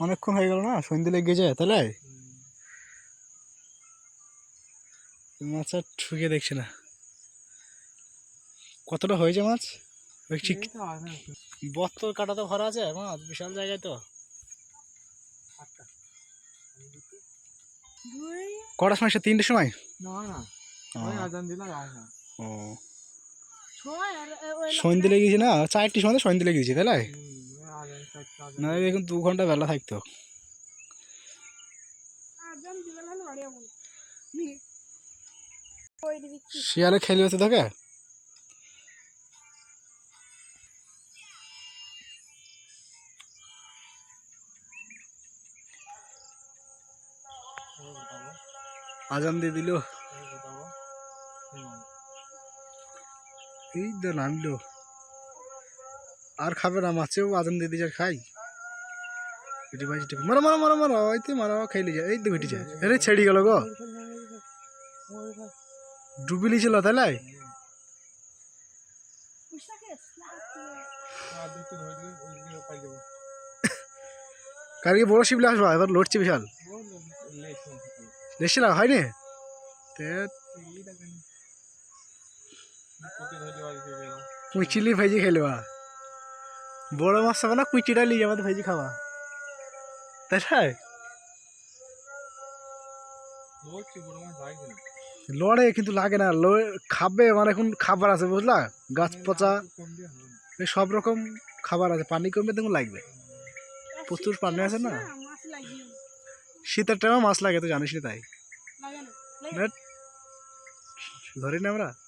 অনেকক্ষণ হয়ে গেল না? সন্ধে লেগে যায় তাহলে? মাছ আর ঠুকে দেখছি না। কতটা হয়েছে মাছ? দেখছি বত্তর কাটাতে ভরা আছে মাছ বিশাল জায়গায় তো। কটার সময় সে তিনটের সময়? না না। ও, ওই আজান দিলে যায় না। ও। ছয় আর ওই সন্ধে লেগেছে না? চারটির সময় তো সন্ধে লেগেছে তাই না? দেখুন দু ঘণ্টা বেলা থাকতো। শিয়ালে খেলে ওই গোটাবো, আজান দিয়ে দিল। এই তো নামলো। আর খাবে না, মাছেও আজান দিয়ে দিয়েছে খাই পিটি ভাই মারো মারো মারো মারো, ওই তো মারো খাইলি যায় এই তো পিটি যায় আরে, ছেড়ে গেল গো ডুবি লিছিল তাহলে। কালকে বড় শিবলে আসবা, এবার লড়ছে বিশাল ওই লেস মতো করে। দেখছিল হয়নি তে এই দেখেন। ওকে ধরে বাড়ি চলে ভেজি খেলবা বড় মাছ হবে না কুচিটা নিয়ে যাবে ভেজি খাওয়া। তাই। লড়ে কিন্তু লাগে না খাবে মানে এখন খাবার আছে বুঝলা? গাছ পচা সব রকম খাবার আছে পানি কমবে তখন লাগবে। প্রচুর পানি আছে না? শীতের টাইমে মাছ লাগে তো জানিস তাই। ধরি না আমরা।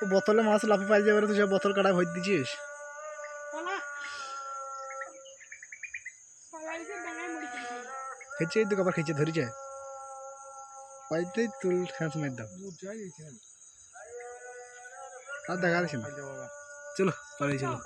ও বোতলে মাছ লাফে পাই যাবে তুই সব বোতল কাটা ভর দিছিস খেয়েছে এই তো আবার খেয়েছে ধরেছে। পাইতেই তুল হ্যাঁ মার দাও। আর দেখা যাচ্ছে না। পাই চলো পালিয়ে চলো।